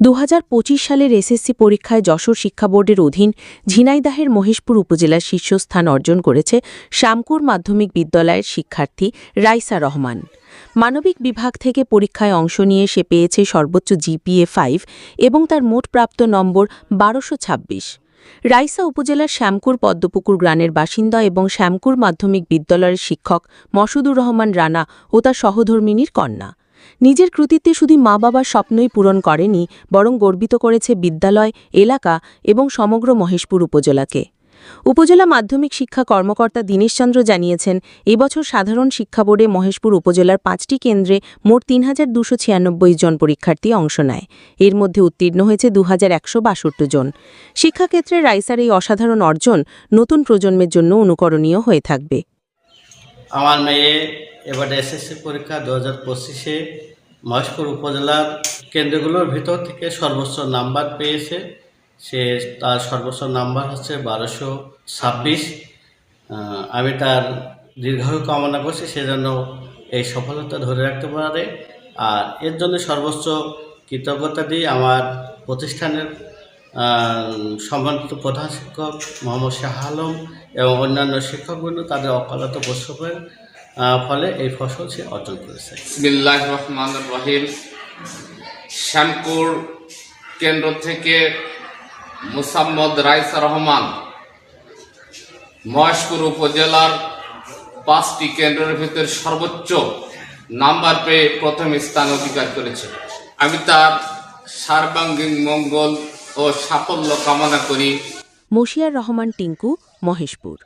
দু হাজার পঁচিশ সালের এসএসসি পরীক্ষায় যশোর শিক্ষা বোর্ডের অধীন ঝিনাইদাহের মহেশপুর উপজেলার শীর্ষস্থান অর্জন করেছে শ্যামকুর মাধ্যমিক বিদ্যালয়ের শিক্ষার্থী রাইসা রহমান। মানবিক বিভাগ থেকে পরীক্ষায় অংশ নিয়ে সে পেয়েছে সর্বোচ্চ জিপিএ ফাইভ এবং তার মোট প্রাপ্ত নম্বর বারোশো ছাব্বিশ। রাইসা উপজেলার শ্যামকুর পদ্মপুকুর গ্রামের বাসিন্দা এবং শ্যামকুর মাধ্যমিক বিদ্যালয়ের শিক্ষক মসুদুর রহমান রানা ও তার সহধর্মিনীর কন্যা। নিজের কৃতিত্বে শুধু মা বাবার স্বপ্নই পূরণ করেনি, বরং গর্বিত করেছে বিদ্যালয়, এলাকা এবং সমগ্র মহেশপুর উপজেলাকে। উপজেলা মাধ্যমিক শিক্ষা কর্মকর্তা দীনেশচন্দ্র জানিয়েছেন, এবছর সাধারণ শিক্ষা বোর্ডে মহেশপুর উপজেলার পাঁচটি কেন্দ্রে মোট তিন হাজার জন পরীক্ষার্থী অংশ নেয়। এর মধ্যে উত্তীর্ণ হয়েছে দু হাজার একশো বাষট্টি জন। শিক্ষাক্ষেত্রে রাইসার এই অসাধারণ অর্জন নতুন প্রজন্মের জন্য অনুকরণীয় হয়ে থাকবে। আমার মেয়ে এবারে এসএসসি পরীক্ষা দু হাজার পঁচিশে মহেশপুর উপজেলার কেন্দ্রগুলোর ভিতর থেকে সর্বোচ্চ নাম্বার পেয়েছে। সে তার সর্বোচ্চ নাম্বার হচ্ছে বারোশো ছাব্বিশ। আমি তার দীর্ঘায়ু কামনা করছি সেজন্য এই সফলতা ধরে রাখতে পারে। আর এর জন্য সর্বোচ্চ কৃতজ্ঞতা দিই আমার প্রতিষ্ঠানের সম্মানিত প্রধান শিক্ষক মোহাম্মদ শাহ আলম এবং অন্যান্য শিক্ষকবৃন্দ তাদের অকালত পরিশ্রমের ফলে এই ফসল সে অর্জন করেছে। বিসমিল্লাহ রহমান রহিম। শ্যামপুর কেন্দ্র থেকে মুসাম্মদ রাইসা রহমান মহেশপুর উপজেলার পাঁচটি কেন্দ্রের ভিতরে সর্বোচ্চ নাম্বার পেয়ে প্রথম স্থান অধিকার করেছে। আমি তার সার্বাঙ্গীন মঙ্গল ও সাফল্য কামনা করি। মশিয়ার রহমান টিঙ্কু মহেশপুর।